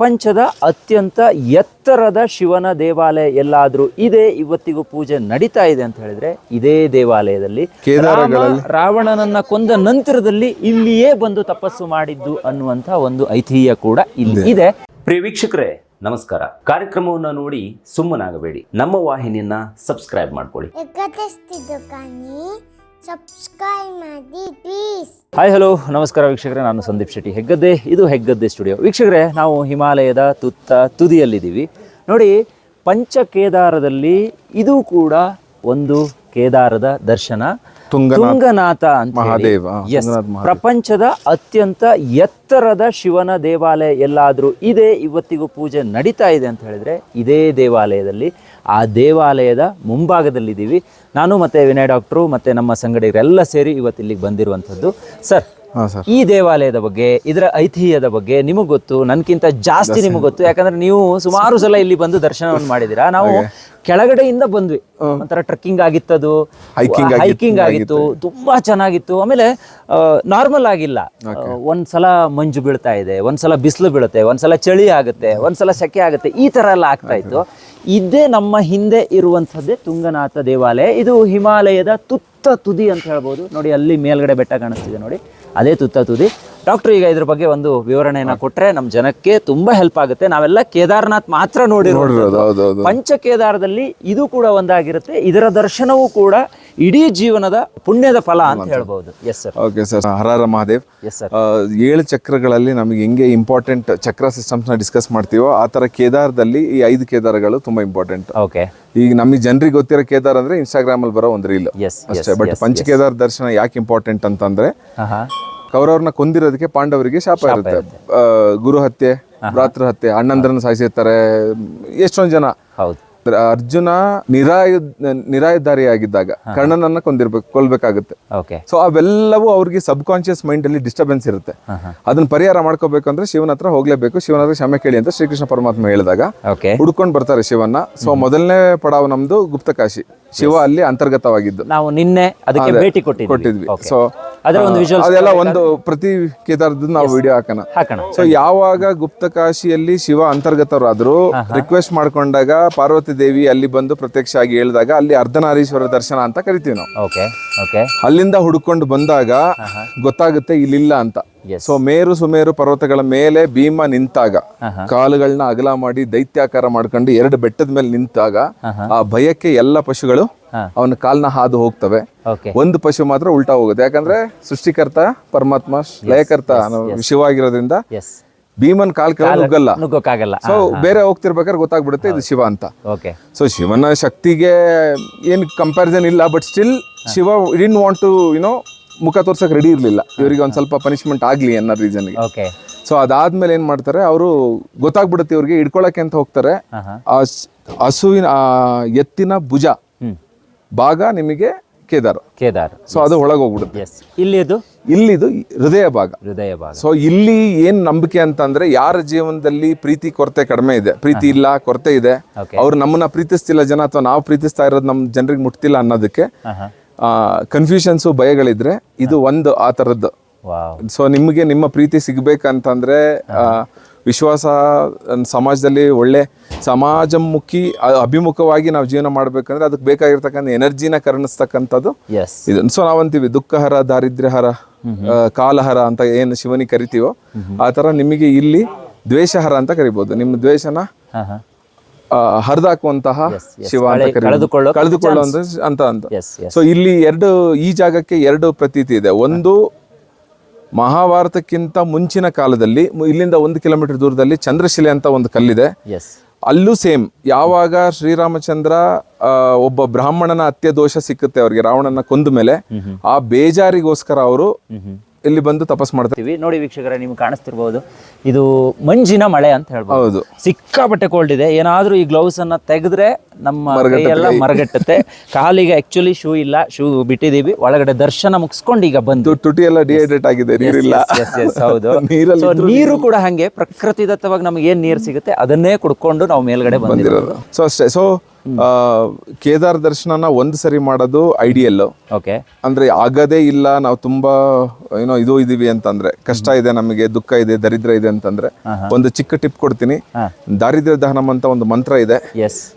ಪ್ರಪಂಚದ ಅತ್ಯಂತ ಎತ್ತರದ ಶಿವನ ದೇವಾಲಯ ಎಲ್ಲಾದರೂ ಇದೆ ಇವತ್ತಿಗೂ ಪೂಜೆ ನಡೀತಾ ಇದೆ ಅಂತ ಹೇಳಿದ್ರೆ ಇದೇ ದೇವಾಲಯದಲ್ಲಿ ರಾವಣನನ್ನ ಕೊಂದ ನಂತರದಲ್ಲಿ ಇಲ್ಲಿಯೇ ಬಂದು ತಪಸ್ಸು ಮಾಡಿದ್ದು ಅನ್ನುವಂತ ಒಂದು ಐತಿಹ್ಯ ಕೂಡ ಇಲ್ಲಿ ಇದೆ. ಪ್ರಿಯ ವೀಕ್ಷಕರೇ ನಮಸ್ಕಾರ. ಕಾರ್ಯಕ್ರಮವನ್ನು ನೋಡಿ ಸುಮ್ಮನಾಗಬೇಡಿ. ನಮ್ಮ ವಾಹಿನಿಯನ್ನ ಸಬ್ಸ್ಕ್ರೈಬ್ ಮಾಡ್ಕೊಳ್ಳಿ. ಹಾಯ್ ಹಲೋ ನಮಸ್ಕಾರ ವೀಕ್ಷಕರೇ, ನಾನು ಸಂದೀಪ್ ಶೆಟ್ಟಿ ಹೆಗ್ಗದ್ದೆ. ಇದು ಹೆಗ್ಗದ್ದೆ ಸ್ಟುಡಿಯೋ ವೀಕ್ಷಕರೇ, ನಾವು ಹಿಮಾಲಯದ ತುತ್ತ ತುದಿಯಲ್ಲಿದ್ದೀವಿ. ನೋಡಿ, ಪಂಚಕೇದಾರದಲ್ಲಿ ಇದು ಕೂಡ ಒಂದು ಕೇದಾರದ ದರ್ಶನ. ತುಂಗನಾಥ ಮಹಾದೇವ. ಪ್ರಪಂಚದ ಅತ್ಯಂತ ಎತ್ತರದ ಶಿವನ ದೇವಾಲಯ ಎಲ್ಲಾದ್ರೂ ಇದೆ ಇವತ್ತಿಗೂ ಪೂಜೆ ನಡೀತಾ ಇದೆ ಅಂತ ಹೇಳಿದ್ರೆ ಇದೇ ದೇವಾಲಯದಲ್ಲಿ ಆ ದೇವಾಲಯದ ಮುಂಭಾಗದಲ್ಲಿದ್ದೀವಿ. ನಾನು ಮತ್ತೆ ವಿನಯ್ ಡಾಕ್ಟ್ರು ಮತ್ತೆ ನಮ್ಮ ಸಂಗಡಿಗರೆಲ್ಲ ಸೇರಿ ಇವತ್ತು ಇಲ್ಲಿಗೆ ಬಂದಿರುವಂಥದ್ದು. ಸರ್ ಈ ದೇವಾಲಯದ ಬಗ್ಗೆ ಇದರ ಐತಿಹ್ಯದ ಬಗ್ಗೆ ನಿಮಗೆ ಗೊತ್ತು. ನನ್ಕಿಂತ ಜಾಸ್ತಿ ನಿಮಗೆ ಗೊತ್ತು. ಯಾಕಂದ್ರೆ ನೀವು ಸುಮಾರು ಸಲ ಇಲ್ಲಿ ಬಂದು ದರ್ಶನವನ್ನು ಮಾಡಿದಿರಾ ನಾವು ಕೆಳಗಡೆಯಿಂದ ಬಂದ್ವಿ. ಒಂಥರ ಟ್ರಕ್ಕಿಂಗ್ ಆಗಿತ್ತದು ಹೈಕಿಂಗ್ ಆಗಿತ್ತು ತುಂಬಾ ಚೆನ್ನಾಗಿತ್ತು. ಆಮೇಲೆ ನಾರ್ಮಲ್ ಆಗಿಲ್ಲ. ಒಂದ್ಸಲ ಮಂಜು ಬೀಳ್ತಾ ಇದೆ ಒಂದ್ಸಲ ಬಿಸಿಲು ಬೀಳುತ್ತೆ ಒಂದ್ಸಲ ಚಳಿ ಆಗುತ್ತೆ ಒಂದ್ಸಲ ಸೆಕೆ ಆಗುತ್ತೆ ಈ ತರ ಎಲ್ಲ ಆಗ್ತಾ ಇತ್ತು. ಇದೇ ನಮ್ಮ ಹಿಂದೆ ಇರುವಂತದ್ದೇ ತುಂಗನಾಥ ದೇವಾಲಯ. ಇದು ಹಿಮಾಲಯದ ತುತ್ತ ತುದಿ ಅಂತ ಹೇಳ್ಬೋದು. ನೋಡಿ ಅಲ್ಲಿ ಮೇಲ್ಗಡೆ ಬೆಟ್ಟ ಕಾಣಿಸ್ತಿದೆ ನೋಡಿ. ಅದೇ ತುತ್ತ ತುದಿ ಡಾಕ್ಟರ್ ಈಗ ಇದ್ರ ಬಗ್ಗೆ ಒಂದು ವಿವರಣೆಯನ್ನ ಕೊಟ್ರೆ ನಮ್ಮ ಜನಕ್ಕೆ ತುಂಬಾ ಹೆಲ್ಪ್ ಆಗುತ್ತೆ. ನಾವೆಲ್ಲ ಕೇದಾರ್ನಾಥ್ ಮಾತ್ರ ನೋಡಿರೋದು. ಪಂಚ ಕೇದಾರದಲ್ಲಿ ಇದು ಕೂಡ ಒಂದಾಗಿರುತ್ತೆ. ಇದರ ದರ್ಶನವೂ ಕೂಡ ಇಡೀ ಜೀವನದ ಪುಣ್ಯದ ಫಲ ಅಂತ ಹೇಳ್ಬಹುದು ಎಸ್ ಸರ್ ಓಕೆ ಸರ್ ಹರಾರ ಮಹಾದೇವ್. ಎಸ್ ಸರ್ ಏಳು ಚಕ್ರಗಳಲ್ಲಿ ನಮಗೆ ಹೆಂಗೆ ಇಂಪಾರ್ಟೆಂಟ್ ಚಕ್ರ ಸಿಸ್ಟಮ್ಸ್ನ ಡಿಸ್ಕಸ್ ಮಾಡ್ತೀವೋ ಆ ಥರ ಕೇದಾರದಲ್ಲಿ ಈ ಐದು ಕೇದಾರಗಳು ತುಂಬಾ ಇಂಪಾರ್ಟೆಂಟ್ ಓಕೆ ಈಗ ನಮಗೆ ಜನರಿಗೆ ಗೊತ್ತಿರೋ ಕೇದಾರ್ ಅಂದ್ರೆ ಇನ್ಸ್ಟಾಗ್ರಾಮ್ ಅಲ್ಲಿ ಬರೋ ಒಂದು ರೀಲ್ ಅಷ್ಟೇ. ಬಟ್ ಪಂಚಕೇದಾರ ದರ್ಶನ ಯಾಕೆ ಇಂಪಾರ್ಟೆಂಟ್ ಅಂತಂದ್ರೆ ಕೌರವ್ರನ್ನ ಕೊಂದಿರೋದಕ್ಕೆ ಪಾಂಡವರಿಗೆ ಶಾಪ ಇರುತ್ತೆ. ಗುರು ಹತ್ಯೆ ಭ್ರಾತೃ ಹತ್ಯೆ ಅಣ್ಣಂದ್ರನ್ನ ಸಾಯಿಸಿರ್ತಾರೆ ಎಷ್ಟೊಂದು ಜನ. ಅರ್ಜುನ ನಿರಾಯು ನಿರಾಯುಧಾರಿಯಾಗಿದ್ದಾಗ ಕರ್ಣನನ್ನ ಕೊಂದಿರ್ಬೇಕು ಕೊಲ್ಬೇಕಾಗುತ್ತೆ. ಸೊ ಅವೆಲ್ಲವೂ ಅವ್ರಿಗೆ ಸಬ್ ಕಾನ್ಶಿಯಸ್ ಮೈಂಡ್ ಅಲ್ಲಿ ಡಿಸ್ಟರ್ಬೆನ್ಸ್ ಇರುತ್ತೆ. ಅದನ್ನ ಪರಿಹಾರ ಮಾಡ್ಕೋಬೇಕು ಅಂದ್ರೆ ಶಿವನ ಹತ್ರ ಹೋಗ್ಲೇಬೇಕು. ಶಿವನ ಹತ್ರ ಕ್ಷಮೆ ಕೇಳಿ ಅಂತ ಶ್ರೀಕೃಷ್ಣ ಪರಮಾತ್ಮ ಹೇಳಿದಾಗ ಹುಡ್ಕೊಂಡ್ ಬರ್ತಾರೆ ಶಿವನ್ನ. ಸೊ ಮೊದಲನೇ ಪಡಾವ್ ನಮ್ದು ಗುಪ್ತಕಾಶಿ. ಶಿವ ಅಲ್ಲಿ ಅಂತರ್ಗತವಾಗಿದ್ದು. ನಾವು ನಿನ್ನೆ ಅದಕ್ಕೆ ಭೇಟಿ ಕೊಟ್ಟಿದ್ವಿ. ಸೊ ಅದರ ಒಂದು ವಿಜುವಲ್ ಅದೆಲ್ಲ ಒಂದು ಪ್ರತಿ ಕೇದಾರದ್ದು ನಾವು ವಿಡಿಯೋ ಹಾಕೋಣ. ಹಾಕೋಣ. ಸೊ ಯಾವಾಗ ಗುಪ್ತಕಾಶಿಯಲ್ಲಿ ಶಿವ ಅಂತರ್ಗತರಾದ್ರು ರಿಕ್ವೆಸ್ಟ್ ಮಾಡ್ಕೊಂಡಾಗ ಪಾರ್ವತಿ ದೇವಿ ಅಲ್ಲಿ ಬಂದು ಪ್ರತ್ಯಕ್ಷ ಆಗಿ ಹೇಳಿದಾಗ ಅಲ್ಲಿ ಅರ್ಧನಾರೀಶ್ವರ ದರ್ಶನ ಅಂತ ಕರಿತೀವಿ ನಾವು. ಅಲ್ಲಿಂದ ಹುಡ್ಕೊಂಡು ಬಂದಾಗ ಗೊತ್ತಾಗುತ್ತೆ ಇಲ್ಲಿಲ್ಲ ಅಂತ. ಸೊ ಮೇರು ಸುಮೇರು ಪರ್ವತಗಳ ಮೇಲೆ ಭೀಮ ನಿಂತಾಗ ಕಾಲುಗಳನ್ನ ಅಗಲ ಮಾಡಿ ದೈತ್ಯಾಕಾರ ಮಾಡ್ಕೊಂಡು ಎರಡು ಬೆಟ್ಟದ ಮೇಲೆ ನಿಂತಾಗ ಆ ಭಯಕ್ಕೆ ಎಲ್ಲ ಪಶುಗಳು. ಅವನ ಕಾಲ್ನ ಹಾದು ಹೋಗ್ತವೆ. ಒಂದು ಪಶು ಮಾತ್ರ ಉಲ್ಟಾ ಹೋಗುತ್ತೆ. ಯಾಕಂದ್ರೆ ಸೃಷ್ಟಿಕರ್ತ ಪರಮಾತ್ಮ ಲಯಕರ್ತ ಶಿವಾಗಿರೋದ್ರಿಂದ ಶಿವ ಆಗಿರೋದ್ರಿಂದ ಎಸ್ ಭೀಮನ್ ಕಾಲ್ ಕಾಲ ನುಗ್ಗಲ್ಲ. ನುಗ್ಗೋಕ್ಕಾಗಲ್ಲ. ಸೊ ಬೇರೆ ಹೋಗ್ತಿರ್ಬೇಕಾದ್ರೆ ಗೊತ್ತಾಗ್ಬಿಡುತ್ತೆ ಇದು ಶಿವ ಅಂತ. ಓಕೆ ಸೊ ಶಿವನ ಶಕ್ತಿಗೆ ಏನ್ ಕಂಪ್ಯಾರಿಸನ್ ಇಲ್ಲ but still Shiva in want to you know ಮುಖ ತೋರ್ಸಕ್ ರೆಡಿ ಇರಲಿಲ್ಲ. ಇವರಿಗೆ ಒಂದು ಸ್ವಲ್ಪ ಪನಿಷ್ಮೆಂಟ್ ಆಗ್ಲಿ ಅನ್ನೋ ರೀಸನ್ಗೆ ಓಕೆ ಸೊ ಅದಾದ್ಮೇಲೆ ಏನ್ ಮಾಡ್ತಾರೆ ಅವರು ಗೊತ್ತಾಗ್ಬಿಡುತ್ತೆ ಇವ್ರಿಗೆ ಹಿಡ್ಕೊಳಕ್ಕೆ ಅಂತ ಹೋಗ್ತಾರೆ. ಆ ಸ್- ಹಸುವಿನ ಆ ಎತ್ತಿನ ಭುಜ ಭಾಗ ನಿಮಗೆ ಕೇದಾರ. ಕೇದಾರ್. ಸೊ ಅದು ಒಳಗೆ ಹೋಗ್ಬಿಡುತ್ತೆ ಎಸ್ ಇಲ್ಲಿದು ಇಲ್ಲಿದು ಹೃದಯ ಭಾಗ. ಹೃದಯ ಭಾಗ. ಸೊ ಇಲ್ಲಿ ಏನ್ ನಂಬಿಕೆ ಅಂತಂದ್ರೆ ಯಾರ ಜೀವನದಲ್ಲಿ ಪ್ರೀತಿ ಕೊರತೆ ಕಡಿಮೆ ಇದೆ ಪ್ರೀತಿ ಇಲ್ಲ ಕೊರತೆ ಇದೆ Okay. ಅವ್ರು ನಮ್ಮನ್ನ ಪ್ರೀತಿಸ್ತಿಲ್ಲ ಜನ ಅಥವಾ ನಾವು ಪ್ರೀತಿಸ್ತಾ ಇರೋದು ನಮ್ಮ ಜನರಿಗೆ ಮುಟ್ತಿಲ್ಲ ಅನ್ನೋದಕ್ಕೆ ಕನ್ಫ್ಯೂಷನ್ಸು ಭಯಗಳಿದ್ರೆ ಇದು ಒಂದು ಆ ಥರದ್ದು ಸೊ ನಿಮಗೆ ನಿಮ್ಮ ಪ್ರೀತಿ ಸಿಗ್ಬೇಕಂತಂದ್ರೆ ವಿಶ್ವಾಸ ಸಮಾಜದಲ್ಲಿ ಒಳ್ಳೆ ಸಮಾಜಮುಖಿ ಅಭಿಮುಖವಾಗಿ ನಾವು ಜೀವನ ಮಾಡ್ಬೇಕಂದ್ರೆ ಅದಕ್ಕೆ ಬೇಕಾಗಿರ್ತಕ್ಕಂಥ ಎನರ್ಜಿನ ಕರುಣಿಸ್ತಕ್ಕಂಥದ್ದು ಇದು. ಸೊ ನಾವಂತೀವಿ ದುಃಖಹರ ದಾರಿದ್ರ್ಯಹರ ಕಾಲಹರ ಅಂತ ಏನು ಶಿವನಿಗೆ ಕರಿತೀವೋ ಆ ಥರ ನಿಮಗೆ ಇಲ್ಲಿ ದ್ವೇಷಹರ ಅಂತ ಕರಿಬೋದು. ನಿಮ್ಮ ದ್ವೇಷನ ಹರಿದಾಕುವಂತಹ. ಶಿವ ಅಂತ ಕಳೆ- ಕಳೆದುಕೊಳ್ಳೋ ಕಳೆದುಕೊಳ್ಳುವಂತ ಅಂತ ಅಂತ. ಸೊ ಇಲ್ಲಿ ಎರಡು ಈ ಜಾಗಕ್ಕೆ ಎರಡು ಪ್ರತೀತಿ ಇದೆ. ಒಂದು ಮಹಾಭಾರತಕ್ಕಿಂತ ಮುಂಚಿನ ಕಾಲದಲ್ಲಿ ಇಲ್ಲಿಂದ ಒಂದು ಕಿಲೋಮೀಟರ್ ದೂರದಲ್ಲಿ ಚಂದ್ರಶಿಲೆ ಅಂತ ಒಂದು ಕಲ್ಲಿದೆ. ಅಲ್ಲೂ ಸೇಮ್. ಯಾವಾಗ ಶ್ರೀರಾಮಚಂದ್ರ ಒಬ್ಬ ಬ್ರಾಹ್ಮಣನ ಹತ್ಯೆ ದೋಷ ಸಿಕ್ಕುತ್ತೆ ಅವ್ರಿಗೆ ರಾವಣನ ಕೊಂದ ಮೇಲೆ ಆ ಬೇಜಾರಿಗೋಸ್ಕರ ಅವರು ಇಲ್ಲಿ ಬಂದು ತಪಸ್ ಮಾಡ್ತೀವಿ ನೋಡಿ ವೀಕ್ಷಕರೇ ನಿಮ್ಗೆ ಕಾಣಿಸ್ತಿರ್ಬೋದು. ಇದು ಮಂಜಿನ ಮಳೆ ಅಂತ ಹೇಳ್ಬೋದು. ಹೌದು. ಸಿಕ್ಕಾಪಟ್ಟೆ ಕೋಲ್ಡ್ ಇದೆ. ಏನಾದ್ರೂ ಈ ಗ್ಲೌಸ್ ಅನ್ನ ತೆಗೆದ್ರೆ ನಮ್ಮ ಎಲ್ಲ ಮರಗಟ್ಟುತ್ತೆ. ಕಾಲಿಗೆ ಆಕ್ಚುಲಿ ಶೂ ಇಲ್ಲ. ಶೂ ಬಿಟ್ಟಿದೀವಿ ಒಳಗಡೆ ದರ್ಶನ ಮುಗಿಸ್ಕೊಂಡು ಈಗ ಬಂದು ತುಟಿ ಎಲ್ಲ ಡಿಹೈಡ್ರೇಟ್ ಆಗಿದೆ. ನೀರಿಲ್ಲ. ಹೌದು. ನೀರಲ್ಲಿ ನೀರು ಕೂಡ ಹಂಗೆ. ಪ್ರಕೃತಿದತ್ತವಾಗಿ ನಮ್ಗೆ ಏನ್ ನೀರು ಸಿಗುತ್ತೆ ಅದನ್ನೇ ಕುಡ್ಕೊಂಡು ನಾವು ಮೇಲ್ಗಡೆ ಬಂದಿರೋದು. ಸೊ ಅಷ್ಟೇ. ಸೊ ಕೇದಾರ್ ದರ್ಶನನ ಒಂದು ಸರಿ ಮಾಡೋದು ಐಡಿಯಲ್ ಓಕೆ ಅಂದ್ರೆ ಆಗದೇ ಇಲ್ಲ ನಾವು ತುಂಬಾ ಏನೋ ಇದು ಇದೀವಿ ಅಂತಂದ್ರೆ ಕಷ್ಟ ಇದೆ ನಮಗೆ ದುಃಖ ಇದೆ ದರಿದ್ರ ಇದೆ ಅಂತಂದ್ರೆ ಒಂದು ಚಿಕ್ಕ ಟಿಪ್ ಕೊಡ್ತೀನಿ. ದಾರಿದ್ರ್ಯ ದಹನಂ ಅಂತ ಒಂದು ಮಂತ್ರ ಇದೆ.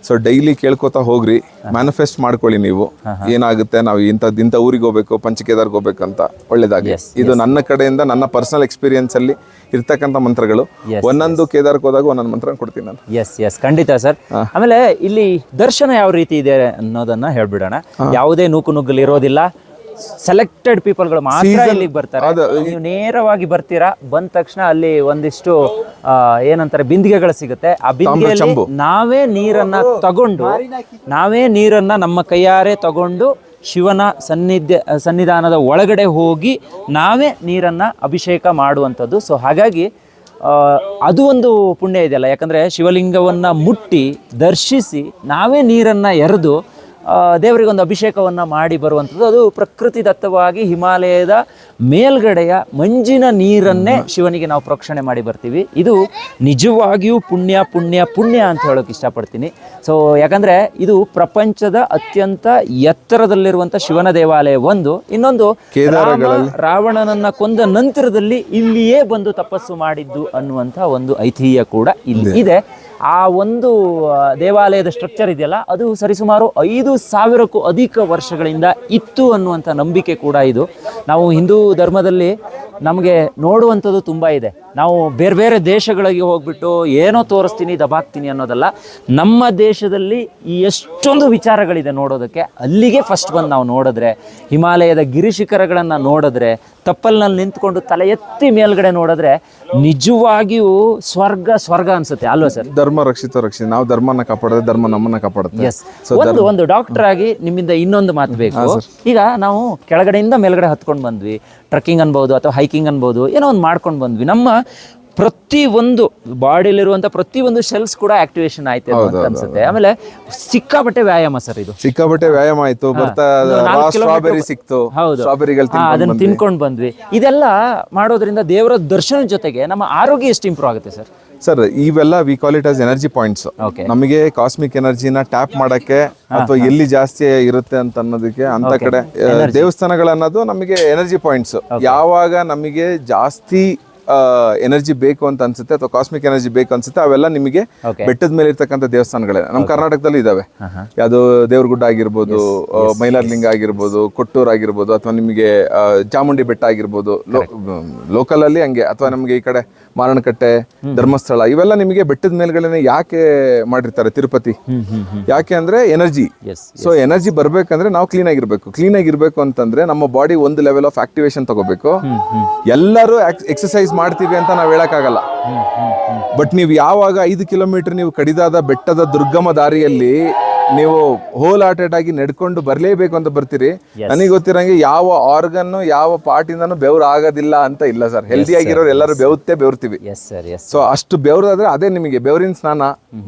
ಸೊ ಡೈಲಿ ಕೇಳ್ಕೊತಾ ಹೋಗ್ರಿ ಮ್ಯಾನಿಫೆಸ್ಟ್ ಮಾಡ್ಕೊಳ್ಳಿ ನೀವು. ಏನಾಗುತ್ತೆ ನಾವು ಇಂಥದ್ ಇಂಥ ಊರಿಗೆ ಹೋಗ್ಬೇಕು ಪಂಚಕೇದಾರ್ಗೆ ಹೋಗ್ಬೇಕು ಅಂತ ಒಳ್ಳೇದಾಗಿ ಇದು ನನ್ನ ಕಡೆಯಿಂದ ನನ್ನ ಪರ್ಸನಲ್ ಎಕ್ಸ್ಪೀರಿಯನ್ಸ್ ಅಲ್ಲಿ ಇರ್ತಕ್ಕಂಥ ಮಂತ್ರಗಳು. ಒಂದೊಂದು ಕೇದಾರ್ಗೆ ಹೋದಾಗ ಒಂದೊಂದು ಮಂತ್ರ ಕೊಡ್ತೀನಿ ನಾನು. ಎಸ್ ಎಸ್ ಖಂಡಿತ ಸರ್. ಆಮೇಲೆ ಇಲ್ಲಿ ದರ್ಶನ ಯಾವ ರೀತಿ ಇದೆ ಅನ್ನೋದನ್ನ ಹೇಳ್ಬಿಡೋಣ. ಯಾವುದೇ ನೂಕು ನುಗ್ಗಲು ಇರೋದಿಲ್ಲ. ಸೆಲೆಕ್ಟೆಡ್ ಪೀಪಲ್ಗಳು ಮಾತ್ರ ಇಲ್ಲಿಗೆ ಬರ್ತಾರೆ. ನೀವು ನೇರವಾಗಿ ಬರ್ತೀರಾ ಬಂದ ತಕ್ಷಣ ಅಲ್ಲಿ ಒಂದಿಷ್ಟು ಆ, ಏನಂತಾರೆ ಬಿಂದಿಗೆಗಳು ಸಿಗುತ್ತೆ. ಆ ಬಿಂದಿಗೆಯಲ್ಲಿ ನಾವೇ ನೀರನ್ನ ತಗೊಂಡು ನಾವೇ ನೀರನ್ನ ನಮ್ಮ ಕೈಯಾರೆ ತಗೊಂಡು ಶಿವನ ಸನ್ನಿಧ್ಯ ಸನ್ನಿಧಾನದ ಒಳಗಡೆ ಹೋಗಿ ನಾವೇ ನೀರನ್ನ ಅಭಿಷೇಕ ಮಾಡುವಂಥದ್ದು. ಸೊ ಹಾಗಾಗಿ ಅದು ಒಂದು ಪುಣ್ಯ ಇದೆಯಲ್ಲ. ಯಾಕಂದರೆ ಶಿವಲಿಂಗವನ್ನು ಮುಟ್ಟಿ ದರ್ಶಿಸಿ ನಾವೇ ನೀರನ್ನು ಎರೆದು ದೇವರಿಗೊಂದು ಅಭಿಷೇಕವನ್ನು ಮಾಡಿ ಬರುವಂಥದ್ದು. ಅದು ಪ್ರಕೃತಿ ದತ್ತವಾಗಿ ಹಿಮಾಲಯದ ಮೇಲ್ಗಡೆಯ ಮಂಜಿನ ನೀರನ್ನೇ ಶಿವನಿಗೆ ನಾವು ಪ್ರೋಕ್ಷಣೆ ಮಾಡಿ ಬರ್ತೀವಿ. ಇದು ನಿಜವಾಗಿಯೂ ಪುಣ್ಯ ಪುಣ್ಯ ಪುಣ್ಯ ಅಂತ ಹೇಳೋಕೆ ಇಷ್ಟಪಡ್ತೀನಿ. ಸೊ ಯಾಕಂದರೆ ಇದು ಪ್ರಪಂಚದ ಅತ್ಯಂತ ಎತ್ತರದಲ್ಲಿರುವಂಥ ಶಿವನ ದೇವಾಲಯ ಒಂದು ಇನ್ನೊಂದು ರಾವಣನನ್ನ ಕೊಂದ ನಂತರದಲ್ಲಿ ಇಲ್ಲಿಯೇ ಬಂದು ತಪಸ್ಸು ಮಾಡಿದ್ದು ಅನ್ನುವಂಥ ಒಂದು ಐತಿಹ್ಯ ಕೂಡ ಇಲ್ಲಿ ಇದೆ. ಆ ಒಂದು ದೇವಾಲಯದ ಸ್ಟ್ರಕ್ಚರ್ ಇದೆಯಲ್ಲ, ಅದು ಸರಿಸುಮಾರು ಐದು ಸಾವಿರಕ್ಕೂ ಅಧಿಕ ವರ್ಷಗಳಿಂದ ಇತ್ತು ಅನ್ನುವಂಥ ನಂಬಿಕೆ ಕೂಡ ಇದು. ನಾವು ಹಿಂದೂ ಧರ್ಮದಲ್ಲಿ ನಮಗೆ ನೋಡುವಂಥದ್ದು ತುಂಬ ಇದೆ. ನಾವು ಬೇರೆ ಬೇರೆ ದೇಶಗಳಿಗೆ ಹೋಗ್ಬಿಟ್ಟು ಏನೋ ತೋರಿಸ್ತೀನಿ ದಬಾಕ್ತೀನಿ ಅನ್ನೋದಲ್ಲ ನಮ್ಮ ದೇಶದಲ್ಲಿ ಈ ಎಷ್ಟೊಂದು ವಿಚಾರಗಳಿದೆ ನೋಡೋದಕ್ಕೆ. ಅಲ್ಲಿಗೆ ಫಸ್ಟ್ ಬಂದು ನಾವು ನೋಡಿದ್ರೆ ಹಿಮಾಲಯದ ಗಿರಿಶಿಖರಗಳನ್ನು ನೋಡಿದ್ರೆ ತಪ್ಪಲ್ನಲ್ಲಿ ನಿಂತ್ಕೊಂಡು ತಲೆ ಎತ್ತಿ ಮೇಲ್ಗಡೆ ನೋಡಿದ್ರೆ ನಿಜವಾಗಿಯೂ ಸ್ವರ್ಗ ಸ್ವರ್ಗ ಅನ್ಸುತ್ತೆ ಅಲ್ವಾ ಸರ್? ಧರ್ಮ ರಕ್ಷಿತ ರಕ್ಷಿತ. ನಾವು ಧರ್ಮನ ಕಾಪಾಡಿದ್ರೆ ಧರ್ಮ ನಮ್ಮನ್ನ ಕಾಪಾಡುತ್ತೆ. ಎಸ್ ಒಂದು ಒಂದು ಡಾಕ್ಟರ್ ಆಗಿ ನಿಮ್ಮಿಂದ ಇನ್ನೊಂದು ಮಾತು ಬೇಕು. ಈಗ ನಾವು ಕೆಳಗಡೆಯಿಂದ ಮೇಲ್ಗಡೆ ಹತ್ಕೊಂಡು ಬಂದ್ವಿ. ಟ್ರಕ್ಕಿಂಗ್ ಅನ್ಬೋದು ಅಥವಾ ಹೈಕಿಂಗ್ ಅನ್ಬೋದು ಏನೋ ಒಂದು ಮಾಡ್ಕೊಂಡು ಬಂದ್ವಿ. ನಮ್ಮ ಪ್ರತಿ ಒಂದು ಬಾಡಿಲಿರುವಂತ ಪ್ರತಿ ಒಂದು ಸೆಲ್ಸ್ ಕೂಡ ಆಕ್ಟಿವೇಶನ್ ಆಯ್ತು ಅಂತ ಅನ್ಸುತ್ತೆ. ಆಮೇಲೆ ಸಿಕ್ಕಾಪಟ್ಟೆ ವ್ಯಾಯಾಮ ಸರ್ ಇದು. ಸಿಕ್ಕಾಪಟ್ಟೆ ವ್ಯಾಯಾಮ ಆಯ್ತು ಬರ್ತಾ ಸ್ಟ್ರಾಬೆರಿ ಸಿಕ್ತು ಹೌದು. ಅದನ್ನ ತಿನ್ಕೊಂಡು ಬಂದ್ವಿ. ಇದೆಲ್ಲ ಮಾಡೋದ್ರಿಂದ ದೇವರ ದರ್ಶನ ಜೊತೆಗೆ ನಮ್ಮ ಆರೋಗ್ಯ ಎಷ್ಟು ಇಂಪ್ರೂವ್ ಆಗುತ್ತೆ ಸರ್? ಸರ್ ಇವೆಲ್ಲ we call it as energy points. ನಮಗೆ ಕಾಸ್ಮಿಕ್ ಎನರ್ಜಿನ ಟ್ಯಾಪ್ ಮಾಡಕ್ಕೆ ಅಥವಾ ಎಲ್ಲಿ ಜಾಸ್ತಿ ಇರುತ್ತೆ ಅಂತ ಅನ್ನೋದಕ್ಕೆ ಅಂತ ಕಡೆ ದೇವಸ್ಥಾನಗಳನ್ನೋದು ನಮಗೆ ಎನರ್ಜಿ ಪಾಯಿಂಟ್ಸ್ ಯಾವಾಗ ನಮಗೆ ಜಾಸ್ತಿ ಎನರ್ಜಿ ಬೇಕು ಅಂತ ಅನ್ಸುತ್ತೆ ಅಥವಾ ಕಾಸ್ಮಿಕ್ ಎನರ್ಜಿ ಬೇಕು ಅನ್ಸುತ್ತೆ ಅವೆಲ್ಲ ನಿಮಗೆ. ಬೆಟ್ಟದ ಮೇಲೆ ಇರ್ತಕ್ಕಂಥ ದೇವಸ್ಥಾನಗಳೇ. ನಮ್ಮ ಕರ್ನಾಟಕದಲ್ಲಿ ಇದಾವೆ. ಯಾವುದು ದೇವ್ರಗುಡ್ಡ ಆಗಿರ್ಬೋದು ಮೈಲಾರ್ಲಿಂಗ ಆಗಿರ್ಬೋದು ಕೊಟ್ಟೂರ್ ಆಗಿರ್ಬೋದು ಅಥವಾ ನಿಮಗೆ ಚಾಮುಂಡಿ ಬೆಟ್ಟ ಆಗಿರ್ಬೋದು ಲೋಕಲ್ ಅಲ್ಲಿ ಹಂಗೆ. ಅಥವಾ ನಮಗೆ ಈ ಕಡೆ ಮಾರಣಕಟ್ಟೆ ಧರ್ಮಸ್ಥಳ ಇವೆಲ್ಲ ನಿಮಗೆ ಬೆಟ್ಟದ ಮೇಲ್ಗಡೆ ಯಾಕೆ ಮಾಡಿರ್ತಾರೆ ತಿರುಪತಿ? ಯಾಕೆ ಅಂದ್ರೆ ಎನರ್ಜಿ. ಸೊ ಎನರ್ಜಿ ಬರ್ಬೇಕಂದ್ರೆ ನಾವು ಕ್ಲೀನ್ ಆಗಿರ್ಬೇಕು. ಕ್ಲೀನ್ ಆಗಿರ್ಬೇಕು ಅಂತಂದ್ರೆ ನಮ್ಮ ಬಾಡಿ ಒಂದು ಲೆವೆಲ್ ಆಫ್ ಆಕ್ಟಿವೇಶನ್ ತಗೋಬೇಕು. ಎಲ್ಲರೂ ಎಕ್ಸಸೈಸ್ ಮಾಡ್ತೀವಿ ಅಂತ ನಾವು ಹೇಳಕ್ಕಾಗಲ್ಲ. ಬಟ್ ನೀವು ಯಾವಾಗ ಐದು ಕಿಲೋಮೀಟರ್ ನೀವು ಕಡಿದಾದ ಬೆಟ್ಟದ ದುರ್ಗಮ ದಾರಿಯಲ್ಲಿ ನೀವು ಹೋಲ್ ಹಾರ್ಟೆಡ್ ಆಗಿ ನಡ್ಕೊಂಡು ಬರಲೇಬೇಕು ಅಂತ ಬರ್ತೀರಿ. ನನಗೆ ಗೊತ್ತಿರಂಗೆ ಯಾವ ಆರ್ಗನ್ ಯಾವ ಪಾರ್ಟಿಂದನೂ ಬೆವ್ರು ಆಗೋದಿಲ್ಲ ಅಂತ ಇಲ್ಲ ಸರ್. ಹೆಲ್ದಿ ಆಗಿರೋರು ಎಲ್ಲರೂ ಬೆವತ್ತೇ ಬೆವರ್ತೀವಿ. ಎಸ್ ಸರ್ ಎಸ್ ಸೊ ಅಷ್ಟು ಬೆವ್ರದಾದ್ರೆ ಅದೇ ನಿಮಗೆ ಬೆವರಿನ ಸ್ನಾನ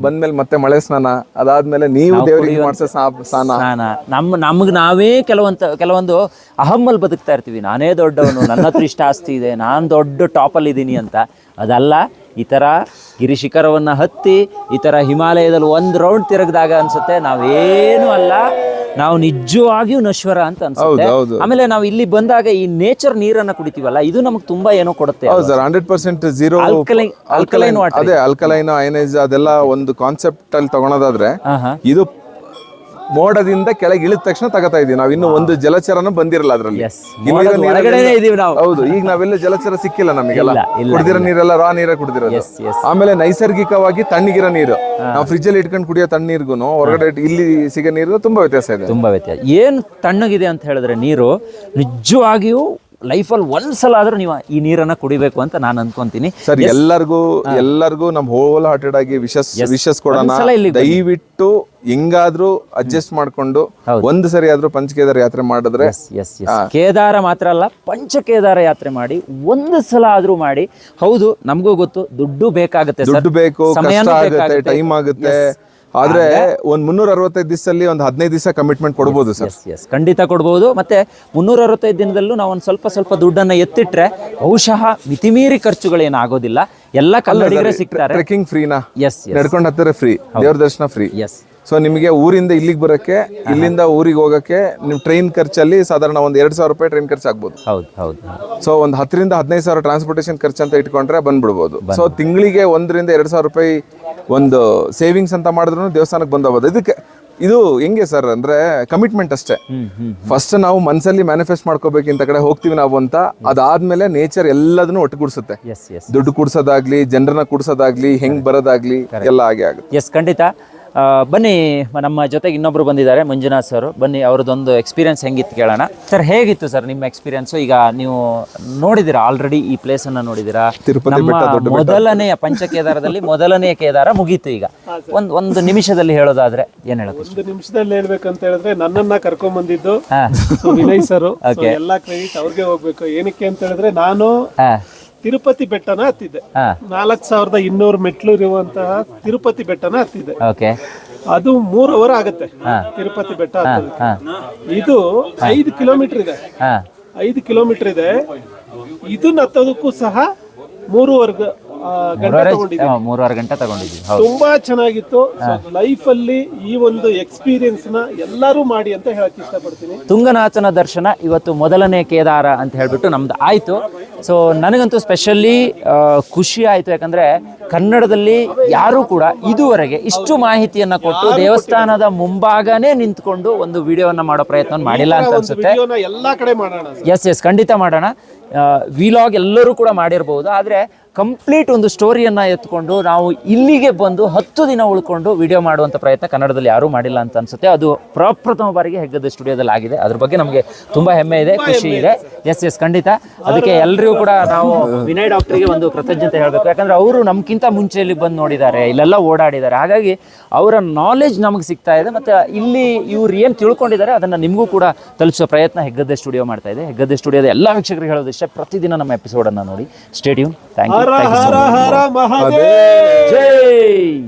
ಬಂದ್ಮೇಲೆ ಮತ್ತೆ ಮಳೆ ಸ್ನಾನ ಅದಾದ್ಮೇಲೆ ನೀವು ದೇವರಿಗೆ ಮಾಡಿಸೋ ಸ್ನಾನ. ಸ್ನಾನ. ನಮ್ಮ ನಮ್ಗೆ ನಾವೇ ಕೆಲವಂತ ಕೆಲವೊಂದು ಅಹಮ್ಮಲ್ಲಿ ಬದುಕ್ತಾ ಇರ್ತೀವಿ. ನಾನೇ ದೊಡ್ಡವನು ನನ್ನ ಹತ್ರ ಇಷ್ಟ ಆಸ್ತಿ ಇದೆ ನಾನು ದೊಡ್ಡ ಟಾಪಲ್ಲಿ ಇದ್ದೀನಿ ಅಂತ. ಅದಲ್ಲ ಈ ಥರ ಗಿರಿಶಿಖರವನ್ನು ಹತ್ತಿ ಈ ಥರ ಹಿಮಾಲಯದಲ್ಲಿ ಒಂದು ರೌಂಡ್ ತಿರುಗಿದಾಗ ಅನ್ಸುತ್ತೆ ನಾವೇನು ಅಲ್ಲ ನಾವು ನಿಜವಾಗಿಯೂ ನಶ್ವರ ಅಂತ ಅನ್ಸುತ್ತೆ. ಆಮೇಲೆ ನಾವು ಇಲ್ಲಿ ಬಂದಾಗ ಈ ನೇಚರ್ ನೀರನ್ನ ಕುಡಿತೀವಲ್ಲ ಇದು ನಮಗೆ ತುಂಬಾ ಏನೋ ಕೊಡುತ್ತೆ ಹಂಡ್ರೆಡ್ ಪರ್ಸೆಂಟ್ ಜೀರೋ ಅಲ್ಕಲೈನ್. ಅದೇ ಅಲ್ಕಲೈನ್ ಐನೈಸ್ ಅದೆಲ್ಲ ಒಂದು ಕಾನ್ಸೆಪ್ಟ್ ಅಲ್ಲಿ ತಗೊಳೋದಾದ್ರೆ ಇದು ಮೋಡದಿಂದ ಕೆಳಗೆ ಇಳಿದ ತಕ್ಷಣ ತಗೋತಾ ಇದೀವಿ. ನಾವು ಇನ್ನು ಒಂದು ಜಲಚರನ ಬಂದಿರಲ್ಲ ಅದ್ರಲ್ಲಿ. ಹೌದು ಈಗ ನಾವೆಲ್ಲ ಜಲಚರ ಸಿಕ್ಕಿಲ್ಲ ನಮಗೆಲ್ಲ. ಕುಡಿದಿರೋ ನೀರೆಲ್ಲ ರಾ ನೀರ ಕುಡಿದಿರೋದು. ಆಮೇಲೆ ನೈಸರ್ಗಿಕವಾಗಿ ತಣ್ಣಗಿರೋ ನೀರು. ನಾವು ಫ್ರಿಜ್ ಅಲ್ಲಿ ಇಟ್ಕೊಂಡು ಕುಡಿಯೋ ತಣ್ಣೀರ್ಗು ಹೊರಗಡೆ ಇಲ್ಲಿ ಸಿಗೋ ನೀರು ತುಂಬಾ ವ್ಯತ್ಯಾಸ ಇದೆ. ತುಂಬಾ ವ್ಯತ್ಯಾಸ. ಏನು ತಣ್ಣಗಿದೆ ಅಂತ ಹೇಳಿದ್ರೆ ನೀರು ನಿಜವಾಗಿಯೂ ಲೈಫಲ್ಲಿ ಒಂದ್ಸಲ ಆದ್ರೂ ನೀವು ಈ ನೀರನ್ನ ಕುಡಿಬೇಕು ಅಂತ ನಾನು ಅನ್ಕೊಂತೀನಿ. ಸರ್ ಎಲ್ಲರಿಗೂ ಎಲ್ಲರಿಗೂ ನಮ್ ಹೋಲ್ ಹಾರ್ಟೆಡ್ ಆಗಿ ವಿಶಸ್ ವಿಶಸ್ ಕೊಡೋಣ. ಒಂದ್ಸಲ ಇಲ್ಲಿಗೆ ಬನ್ನಿ. ದಯವಿಟ್ಟು ಹೆಂಗಾದ್ರೂ ಅಡ್ಜಸ್ಟ್ ಮಾಡ್ಕೊಂಡು ಒಂದು ಸರಿ ಆದ್ರೂ ಪಂಚಕೇದಾರ ಯಾತ್ರೆ ಮಾಡಿದ್ರೆ ಎಸ್ ಕೇದಾರ ಮಾತ್ರ ಅಲ್ಲ ಪಂಚಕೇದಾರ ಯಾತ್ರೆ ಮಾಡಿ ಒಂದು ಸಲ ಆದ್ರೂ ಮಾಡಿ. ಹೌದು ನಮಗೂ ಗೊತ್ತು ದುಡ್ಡು ಬೇಕಾಗುತ್ತೆ ಸರ್. ದುಡ್ಡು ಬೇಕು ಕಷ್ಟ ಸಮಯನೂ ಆಗುತ್ತೆ ಬೇಕಾಗುತ್ತೆ. ಟೈಮ್ ಆಗುತ್ತೆ. ಆದ್ರೆ ಒಂದ್ ಮುನ್ನೂರ ಅರವತ್ತೈದು ದಿವಸದಲ್ಲಿ ಒಂದು ಹದಿನೈದು ದಿವಸ ಕಮಿಟ್ಮೆಂಟ್ ಕೊಡ್ಬೋದು ಸರ್ ಎಸ್ ಎಸ್ ಖಂಡಿತ ಕೊಡ್ಬೋದು. ಮತ್ತೆ ಮುನ್ನೂರ ಅರವತ್ತೈದು ದಿನದಲ್ಲೂ ನಾವು ಒಂದು ಸ್ವಲ್ಪ ಸ್ವಲ್ಪ ದುಡ್ಡನ್ನ ಎತ್ತಿಟ್ರೆ ಬಹುಶಃ ಮಿತಿಮೀರಿ ಖರ್ಚುಗಳೇನು ಆಗೋದಿಲ್ಲ. ಎಲ್ಲ ಕಲ್ಲಡಿಗರೇ ಸಿಗ್ತಾರೆ. ಟ್ರೆಕಿಂಗ್ ಫ್ರೀನಾ ಎಸ್ ಎಸ್ ನಡ್ಕೊಂಡು ಹತ್ತಿರ ಫ್ರೀ ದೇವ್ರ ದರ್ಶನ ಫ್ರೀ ಎಸ್ ಸೊ ನಿಮಗೆ ಊರಿಂದ ಇಲ್ಲಿಗೆ ಬರೋಕ್ಕೆ ಇಲ್ಲಿಂದ ಊರಿಗೆ ಹೋಗೋಕ್ಕೆ ನಿಮ್ಮ ಟ್ರೈನ್ ಖರ್ಚಲ್ಲಿ ಸಾಧಾರಣ ಒಂದು ಎರಡು ಸಾವಿರ ರೂಪಾಯಿ ಟ್ರೈನ್ ಖರ್ಚು ಆಗ್ಬೋದು. ಹೌದು ಹೌದು. ಸೊ ಒಂದು ಹತ್ತರಿಂದ ಹದಿನೈದು ಸಾವಿರ ಟ್ರಾನ್ಸ್ಪೋರ್ಟೇಷನ್ ಖರ್ಚು ಅಂತ ಇಟ್ಕೊಂಡ್ರೆ ಬಂದ್ಬಿಡ್ಬೋದು. ಸೊ ತಿಂಗಳಿಗೆ ಒಂದರಿಂದ ಎರಡು ಸಾವಿರ ರೂಪಾಯಿ ಒಂದು ಸೇವಿಂಗ್ಸ್ ಅಂತ ಮಾಡಿದ್ರು ದೇವಸ್ಥಾನಕ್ಕೆ ಬಂದೋಗೋದು. ಇದಕ್ಕೆ ಇದು ಹೆಂಗೆ ಸರ್ ಅಂದ್ರೆ ಕಮಿಟ್ಮೆಂಟ್ ಅಷ್ಟೇ. ಫಸ್ಟ್ ನಾವು ಮನಸ್ಸಲ್ಲಿ ಮ್ಯಾನಿಫೆಸ್ಟ್ ಮಾಡ್ಕೋಬೇಕು ಇಂಥ ಕಡೆ ಹೋಗ್ತೀವಿ ನಾವು ಅಂತ ಅದಾದ್ಮೇಲೆ ನೇಚರ್ ಎಲ್ಲದನ್ನು ಒಟ್ಟುಗೂಡಿಸುತ್ತೆ ದುಡ್ಡು ಕೂಡ್ಸೋದಾಗ್ಲಿ ಜನರನ್ನ ಕೂಡ್ಸೋದಾಗ್ಲಿ ಹೆಂಗೆ ಬರೋದಾಗ್ಲಿ ಎಲ್ಲ ಹಾಗೆ ಆಗುತ್ತೆ. ಎಸ್ ಖಂಡಿತ. ಬನ್ನಿ ನಮ್ಮ ಜೊತೆಗೆ ಇನ್ನೊಬ್ರು ಬಂದಿದ್ದಾರೆ ಮಂಜುನಾಥ್ ಸರ್. ಬನ್ನಿ ಅವ್ರದ್ದೊಂದು ಎಕ್ಸ್ಪೀರಿಯನ್ಸ್ ಹೆಂಗಿತ್ತು ಕೇಳೋಣ. ಸರ್ ಹೇಗಿತ್ತು ಸರ್ ನಿಮ್ಮ ಎಕ್ಸ್ಪೀರಿಯನ್ಸ್ ಈಗ ನೀವು ನೋಡಿದಿರಾ ಆಲ್ರೆಡಿ ಈ ಪ್ಲೇಸ್ ಅನ್ನ ನೋಡಿದಿರಾ ಮೊದಲನೆಯ ಪಂಚಕೇದಾರದಲ್ಲಿ ಮೊದಲನೆಯ ಕೇದಾರ ಮುಗೀತು ಈಗ. ಒಂದ್ ಒಂದು ನಿಮಿಷದಲ್ಲಿ ಹೇಳೋದಾದ್ರೆ ಏನ್ ಹೇಳೋದು? ಒಂದು ನಿಮಿಷದಲ್ಲಿ ಹೇಳ್ಬೇಕಂತ ಹೇಳಿದ್ರೆ ನನ್ನನ್ನ ಕರ್ಕೊಂಡ್ ಬಂದಿದ್ದು ವಿನಯ್ ಸರ್. ಎಲ್ಲಾ ಕ್ರೆಡಿಟ್ ಅವ್ರಿಗೆ ಹೋಗ್ಬೇಕು. ಏನಕ್ಕೆ ಅಂತ ಹೇಳಿದ್ರೆ ನಾನು ತಿರುಪತಿ ಬೆಟ್ಟನ ಹತ್ತಿದ್ದೆ ಹಾ. ನಾಲ್ಕ್ ಸಾವಿರದ ಇನ್ನೂರು ಮೆಟ್ಲು ಇರುವಂತಹ ತಿರುಪತಿ ಬೆಟ್ಟನ ಹತ್ತಿದ್ದೆ ಓಕೆ. ಅದು ಮೂರ್ ಅವರ್ ಆಗತ್ತೆ ತಿರುಪತಿ ಬೆಟ್ಟ ಹತ್ತೋದಕ್ಕೆ. ಹಾ. ಇದು ಐದು ಕಿಲೋಮೀಟರ್ ಇದೆ. ಹಾ. ಐದು ಕಿಲೋಮೀಟರ್ ಇದೆ. ಇದನ್ನ ಹತ್ತೋದಕ್ಕೂ ಸಹ ಮೂರುವರೆ ಗ- ಆ, ಗಂಟೆ ತಗೊಂಡಿದ್ದೆ ಹಾ, ಮೂರುವರೆ ಗಂಟೆ ತಗೊಂಡಿದ್ವಿ ಹೌದು. ತುಂಬಾ ಚೆನ್ನಾಗಿತ್ತು. ಲೈಫ್ ಅಲ್ಲಿ ಈ ಒಂದು ಎಕ್ಸ್ಪೀರಿಯನ್ಸ್ನ ಎಲ್ಲರೂ ಮಾಡಿ ಅಂತ ಹೇಳಕ್ ಇಷ್ಟಪಡ್ತೀನಿ. ತುಂಗನಾಥನ ದರ್ಶನ ಇವತ್ತು ಮೊದಲನೇ ಕೇದಾರ ಅಂತ ಹೇಳ್ಬಿಟ್ಟು ನಮ್ದು ಆಯಿತು. ಸೊ ನನಗಂತೂ ಸ್ಪೆಷಲಿ ಖುಷಿ ಆಯಿತು ಯಾಕಂದರೆ ಕನ್ನಡದಲ್ಲಿ ಯಾರೂ ಕೂಡ ಇದುವರೆಗೆ ಇಷ್ಟು ಮಾಹಿತಿಯನ್ನ ಕೊಟ್ಟು ದೇವಸ್ಥಾನದ ಮುಂಭಾಗನೇ ನಿಂತ್ಕೊಂಡು ಒಂದು ವಿಡಿಯೋವನ್ನ ಮಾಡೋ ಪ್ರಯತ್ನ ಮಾಡಿಲ್ಲ ಅಂತ ಅನ್ಸುತ್ತೆ. ವಿಡಿಯೋನ ಎಲ್ಲಾ ಕಡೆ ಮಾಡೋಣ ಎಸ್ ಎಸ್ ಖಂಡಿತ ಮಾಡೋಣ. ವಿಲಾಗ್ ಎಲ್ಲರೂ ಕೂಡ ಮಾಡಿರಬಹುದು ಆದರೆ ಕಂಪ್ಲೀಟ್ ಒಂದು ಸ್ಟೋರಿಯನ್ನು ಎತ್ಕೊಂಡು ನಾವು ಇಲ್ಲಿಗೆ ಬಂದು ಹತ್ತು ದಿನ ಉಳ್ಕೊಂಡು ವಿಡಿಯೋ ಮಾಡುವಂಥ ಪ್ರಯತ್ನ ಕನ್ನಡದಲ್ಲಿ ಯಾರೂ ಮಾಡಿಲ್ಲ ಅಂತ ಅನ್ಸುತ್ತೆ. ಅದು ಪ್ರಪ್ರಥಮ ಬಾರಿಗೆ ಹೆಗ್ಗದ ಸ್ಟುಡಿಯೋದಲ್ಲಿ ಆಗಿದೆ. ಅದ್ರ ಬಗ್ಗೆ ನಮಗೆ ತುಂಬ ಹೆಮ್ಮೆ ಇದೆ ಖುಷಿ ಇದೆ. ಎಸ್ ಎಸ್ ಖಂಡಿತ. ಅದಕ್ಕೆ ಎಲ್ಲರಿಗೂ ಕೂಡ ನಾವು ವಿನಯ್ ಡಾಕ್ಟರ್ಗೆ ಒಂದು ಕೃತಜ್ಞತೆ ಹೇಳಬೇಕು. ಯಾಕಂದ್ರೆ ಅವರು ನಮ್ಗಿಂತ ಮುಂಚೆ ಇಲ್ಲಿ ಬಂದು ನೋಡಿದ್ದಾರೆ ಇಲ್ಲೆಲ್ಲ ಓಡಾಡಿದ್ದಾರೆ. ಹಾಗಾಗಿ ಅವರ ನಾಲೆಜ್ ನಮಗೆ ಸಿಗ್ತಾ ಇದೆ. ಮತ್ತು ಇಲ್ಲಿ ಇವ್ರು ಏನು ತಿಳ್ಕೊಂಡಿದ್ದಾರೆ ಅದನ್ನ ನಿಮಗೂ ಕೂಡ ತಲುಪಿಸೋ ಪ್ರಯತ್ನ ಹೆಗ್ಗದ್ದೆ ಸ್ಟುಡಿಯೋ ಮಾಡ್ತಾ ಇದೆ. ಹೆಗ್ಗದ್ದೆ ಸ್ಟುಡಿಯೋದ ಎಲ್ಲ ವೀಕ್ಷಕರಿಗೆ ಹೇಳೋದು ಇಷ್ಟೇ ಪ್ರತಿದಿನ ನಮ್ಮ ಎಪಿಸೋಡನ್ನು ನೋಡಿ. Stadium thank you Jai!